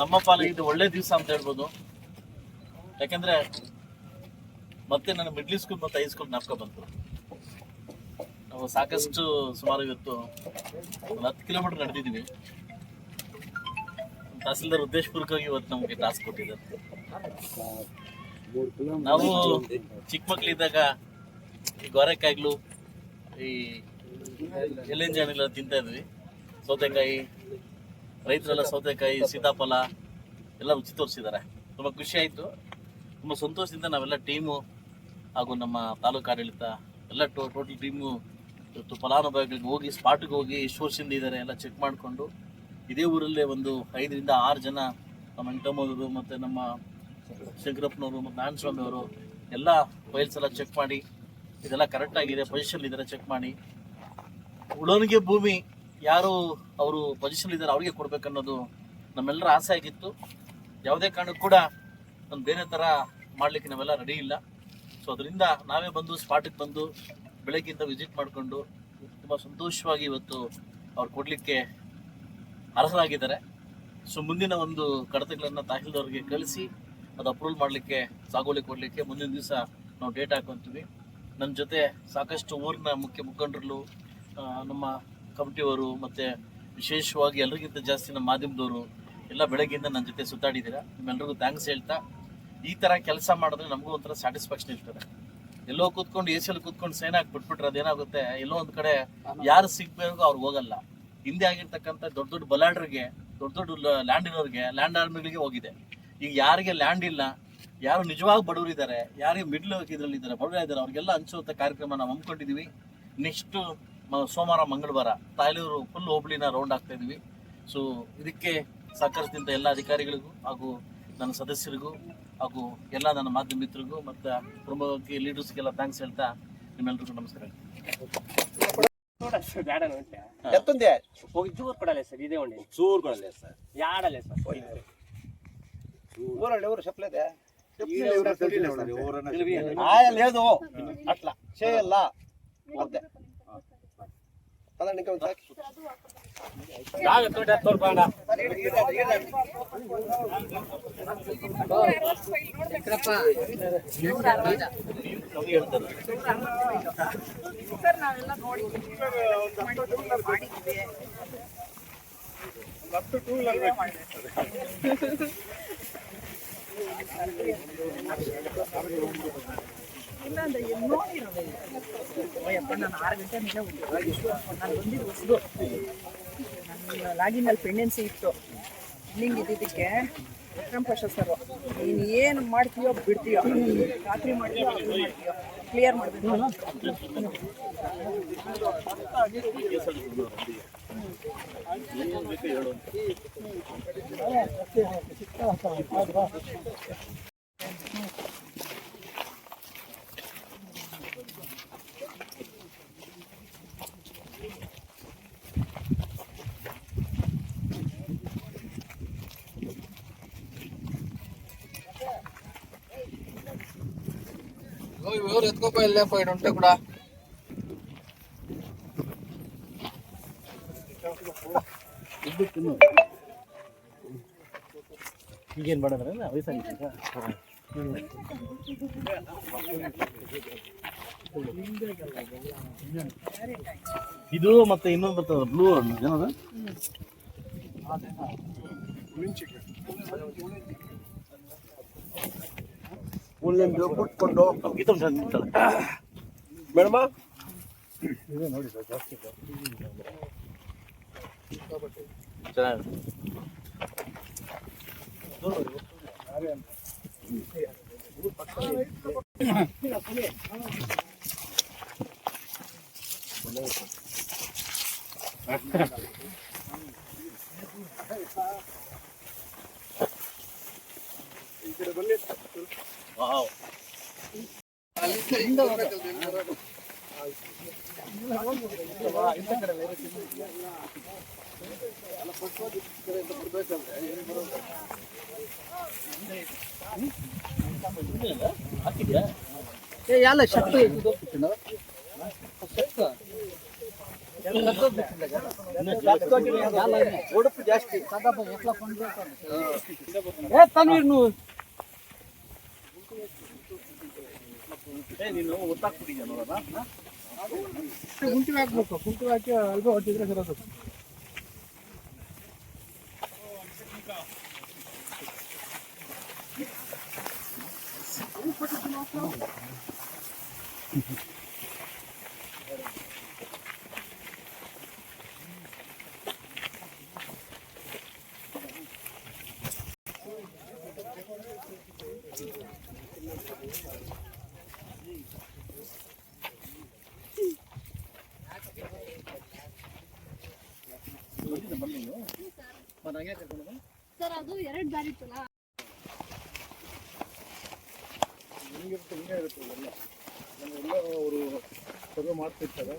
ನಮ್ಮ ಪಾಲಿಗೆ ಇದು ಒಳ್ಳೆ ದಿವಸ ಅಂತ ಹೇಳ್ಬೋದು. ಯಾಕಂದ್ರೆ ಮತ್ತೆ ನನ್ನ ಮಿಡ್ಲ್ ಸ್ಕೂಲ್ ಮತ್ತು ಹೈಸ್ಕೂಲ್ ಜ್ಞಾಪಕ ಬಂತು. ನಾವು ಸಾಕಷ್ಟು ಸುಮಾರು ಇವತ್ತು ಒಂದು ಹತ್ತು ಕಿಲೋಮೀಟರ್ ನಡೆದಿದ್ದೀವಿ. ತಹಸೀಲ್ದಾರ್ ಉದ್ದೇಶಪೂರ್ವಕವಾಗಿ ಇವತ್ತು ನಮಗೆ ಟಾಸ್ಕ್ ಕೊಟ್ಟಿದ್ದಾರೆ. ನಾವು ಚಿಕ್ಕ ಮಕ್ಕಳಿದ್ದಾಗ ಈ ಗೊರೆಕಾಯ್ಲು, ಈ ಎಲೆಂಜಾನೆಲ್ಲ ತಿಂತಾ ಇದ್ವಿ. ಸೌತೆಕಾಯಿ ರೈತರೆಲ್ಲ ಸೌತೆಕಾಯಿ, ಸೀತಾಫಲ ಎಲ್ಲ ರುಚಿ ತೋರಿಸಿದ್ದಾರೆ ತುಂಬ ಖುಷಿ ಆಯಿತು. ತುಂಬ ಸಂತೋಷದಿಂದ ನಾವೆಲ್ಲ ಟೀಮು ಹಾಗೂ ನಮ್ಮ ತಾಲೂಕು ಆಡಳಿತ ಎಲ್ಲ ಟೋ ಟೋಟಲ್ ಟೀಮು ಇವತ್ತು ಫಲಾನುಭವಿಗಳಿಗೆ ಹೋಗಿ ಸ್ಪಾಟ್ಗೆ ಹೋಗಿ ಎಷ್ಟು ವರ್ಷದಿಂದ ಎಲ್ಲ ಚೆಕ್ ಮಾಡಿಕೊಂಡು ಇದೇ ಊರಲ್ಲೇ ಒಂದು ಐದರಿಂದ ಆರು ಜನ ನಮ್ಮ ವೆಂಕಟಮ್ಮವರು ಮತ್ತು ನಮ್ಮ ಶಂಕರಪ್ಪನವರು ಮತ್ತು ನಾರಾಯಣಸ್ವಾಮಿ ಅವರು ಎಲ್ಲ ಫೈಲ್ಸ್ ಎಲ್ಲ ಚೆಕ್ ಮಾಡಿ, ಇದೆಲ್ಲ ಕರೆಕ್ಟಾಗಿದೆ ಪೊಸಿಷನ್ ಇದ್ದಾರೆ ಚೆಕ್ ಮಾಡಿ. ಉಳೋನಿಗೆ ಭೂಮಿ ಯಾರು ಅವರು ಪೊಸಿಷನ್ ಇದ್ದಾರೆ ಅವ್ರಿಗೆ ಕೊಡ್ಬೇಕನ್ನೋದು ನಮ್ಮೆಲ್ಲರ ಆಸೆ ಆಗಿತ್ತು. ಯಾವುದೇ ಕಾರಣಕ್ಕೂ ಕೂಡ ಒಂದು ಬೇರೆ ಥರ ಮಾಡಲಿಕ್ಕೆ ನಾವೆಲ್ಲ ರೆಡಿ ಇಲ್ಲ. ಸೊ ಅದರಿಂದ ನಾವೇ ಬಂದು ಸ್ಪಾಟಿಗೆ ಬಂದು ಬೆಳಗ್ಗೆಯಿಂದ ವಿಸಿಟ್ ಮಾಡಿಕೊಂಡು ತುಂಬ ಸಂತೋಷವಾಗಿ ಇವತ್ತು ಅವ್ರು ಕೊಡಲಿಕ್ಕೆ ಅರ್ಹರಾಗಿದ್ದಾರೆ. ಸೊ ಮುಂದಿನ ಒಂದು ಕಡತಗಳನ್ನು ತಹಸೀಲ್ದವ್ರಿಗೆ ಕಳಿಸಿ ಅದು ಅಪ್ರೂವಲ್ ಮಾಡಲಿಕ್ಕೆ, ಸಾಗುವಳಿ ಕೊಡಲಿಕ್ಕೆ ಮುಂದಿನ ದಿವಸ ನಾವು ಡೇಟ್ ಹಾಕೊತೀವಿ. ನನ್ನ ಜೊತೆ ಸಾಕಷ್ಟು ಊರಿನ ಮುಖ್ಯ ಮುಖಂಡರು ನಮ್ಮ ಕಮಿಟಿಯವರು ಮತ್ತು ವಿಶೇಷವಾಗಿ ಎಲ್ಲರಿಗಿಂತ ಜಾಸ್ತಿ ನಮ್ಮ ಮಾಧ್ಯಮದವರು ಎಲ್ಲ ಬೆಳಗ್ಗೆಯಿಂದ ನನ್ನ ಜೊತೆ ಸುತ್ತಾಡಿದ್ದೀರಾ ನಿಮ್ಮೆಲ್ಲರಿಗೂ ಥ್ಯಾಂಕ್ಸ್ ಹೇಳ್ತಾ, ಈ ಥರ ಕೆಲಸ ಮಾಡಿದ್ರೆ ನಮಗೂ ಒಂಥರ ಸ್ಯಾಟಿಸ್ಫ್ಯಾಕ್ಷನ್ ಇರ್ತದೆ. ಎಲ್ಲೋ ಕೂತ್ಕೊಂಡು ಎ ಸಿಯಲ್ಲಿ ಕೂತ್ಕೊಂಡು ಸೈನ್ ಹಾಕಿ ಬಿಟ್ಬಿಟ್ರೆ ಅದೇನಾಗುತ್ತೆ, ಎಲ್ಲೋ ಒಂದು ಕಡೆ ಯಾರು ಸಿಗ್ಬೇಕು ಅವ್ರು ಹೋಗಲ್ಲ. ಹಿಂದೆ ಆಗಿರ್ತಕ್ಕಂಥ ದೊಡ್ಡ ದೊಡ್ಡ ಬಲಾಡ್ರಿಗೆ ದೊಡ್ಡ ದೊಡ್ಡ ಲ್ಯಾಂಡ್ ಇರೋರಿಗೆ ಲ್ಯಾಂಡ್ ಆರ್ಮಿಗಳಿಗೆ ಹೋಗಿದೆ. ಈಗ ಯಾರಿಗೆ ಲ್ಯಾಂಡ್ ಇಲ್ಲ, ಯಾರು ನಿಜವಾಗಿ ಬಡವರು ಇದ್ದಾರೆ ಯಾರಿಗೆ ಮಿಡ್ಲ್ ಇದರಲ್ಲಿ ಇದ್ದಾರೆ ಇದ್ದಾರೆ ಅವ್ರಿಗೆಲ್ಲ ಹಂಚುವಂಥ ಕಾರ್ಯಕ್ರಮ ನಾವು ಹಮ್ಮಿಕೊಂಡಿದ್ದೀವಿ ನೆಕ್ಸ್ಟು ಸೋಮವಾರ ಮಂಗಳವಾರ ತಾಯಲೂರು ಫುಲ್ ಹೋಬಳಿನ ರೌಂಡ್ ಆಗ್ತಾ ಇದೀವಿ ಸೊ ಇದಕ್ಕೆ ಸಹಕರಿಸಿದಂಥ ಎಲ್ಲ ಅಧಿಕಾರಿಗಳಿಗೂ ಹಾಗೂ ನನ್ನ ಸದಸ್ಯರಿಗೂ ಹಾಗೂ ಎಲ್ಲ ನನ್ನ ಮಾಧ್ಯಮ ಮಿತ್ರರಿಗೂ ಮತ್ತು ಪ್ರಮುಖ ಲೀಡರ್ಸ್ಗೆಲ್ಲ ಥ್ಯಾಂಕ್ಸ್ ಹೇಳ್ತಾ ನಿಮ್ಮೆಲ್ಲರಿಗೂ ನಮಸ್ಕಾರ. ಎತ್ತೊಂದೇ? ಹೋಗಿ ಕೊಡಲ್ಲ ಸರ್ ಇದೇ ಉಂಡೆ ಚೂರು ಕೊಡಲ್ಲ ಸರ್. ಯಾಡಲ್ಲ ಸರ್? ಊರಲ್ಲಿ ಊರು ಸಪ್ಲೇದೆ ಅಟ್ಲ. ಶೇ ಇಲ್ಲ. ಅಂತೆ ಅಲ್ಲ ನಿಂತ್ಕೊಂಡು ಸಾಕು. ಜಾಗ ತೋಟ ತೋರ್ಬಾಂಡ ಅವ್ರಿಗೆ ಹೇಳ್ತಾರೆ ಸರ್ ನಾವೆಲ್ಲ ನೋಡಿದ್ದೀವಿ ಮಾಡಿದ್ದೀವಿ ನಾನು ಆರು ಗಂಟೆ ಮೇಲೆ ನಾನು ಬಂದಿದ್ದು ಹೊಸದು. ಲಾಗಿನಲ್ಲಿ ಪೆಂಡೆನ್ಸಿ ಇತ್ತು. ಹಿಂಗೆ ಇದ್ದಿದ್ದಕ್ಕೆ ಪ್ರಶಾದ್ ಸರ್ ನೀನು ಏನು ಮಾಡ್ತೀಯೋ ಬಿಡ್ತೀಯೋ. ರಾತ್ರಿ ಮಾಡ್ತೀಯೋ ಮಾಡ್ತೀಯೋ. ಕ್ಲಿಯರ್ ಮಾಡಬೇಕು. ಹೇಳು ಫೈಡ್ ಉಂಟೆ ಕೂಡ. ಈಗೇನು ಮಾಡೋದ್ರೆ ವಯಸ್ಸಾಗಿತ್ತು ಇದು ಮತ್ತೆ ಇನ್ನೊಂದು ಬರ್ತದ ಬ್ಲೂ ಏನದು? ಹುಲ್ಲಿಂದು ಕುಟ್ಕೊಂಡು ಗೀತ ನಿಂತಲ್ಲ ಮೇಡಮ ಚೆನ್ನಾಗಿ ವಾವ್ ಹಾಕಿದ್ಯಾ ಎಲ್ಲ ಶಕ್ತಿ ಉಡುಪು ಜಾಸ್ತಿ ಏ ನೀನು ಕುಂಟಿ ಹಾಕ್ಬೇಕು. ಕುಂಟಿ ಹಾಕಿ ಅಲ್ಪ ಹೊಟ್ಟಿದ್ರೆ ಸರ ಸರ್ ಅದು ಎರಡು ದಾರಿ ಇತ್ತಲ್ಲ? ಹಿಂಗಿರುತ್ತೆ ಹಿಂಗೆ ಇರುತ್ತೆ ಎಲ್ಲ ಅವರು ಸರ್ವೆ ಮಾಡ್ತಿರ್ತಾರೆ.